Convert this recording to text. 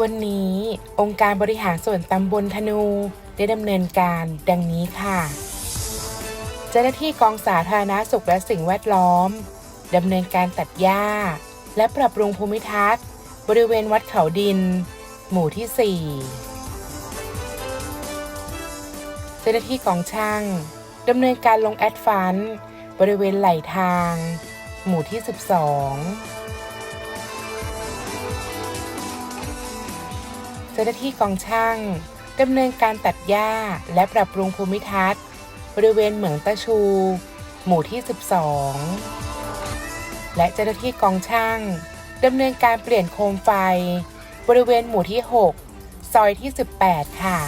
วันนี้องค์การบริหารส่วนตำบลธนู ได้ดำเนินการดังนี้ค่ะ เจ้าหน้าที่กองสาธารณาสุขและสิ่งแวดล้อมดำเนินการตัดหญ้า และปรับปรุงภูมิทัศน์ บริเวณวัดเขาดิน หมู่ที่ 4 เจ้าหน้าที่กองช่างดำเนินการลงแอดฟันต์บริเวณไหลทาง หมู่ที่ 12 เจ้าหน้าที่กองช่างดำเนินการตัดหญ้าและปรับปรุงภูมิทัศน์ บริเวณเหมืองตะชู หมู่ที่ 12 และเจ้าหน้าที่กองช่างดำเนินการเปลี่ยนโคมไฟ บริเวณหมู่ที่ 6 ซอยที่ 18 ค่ะ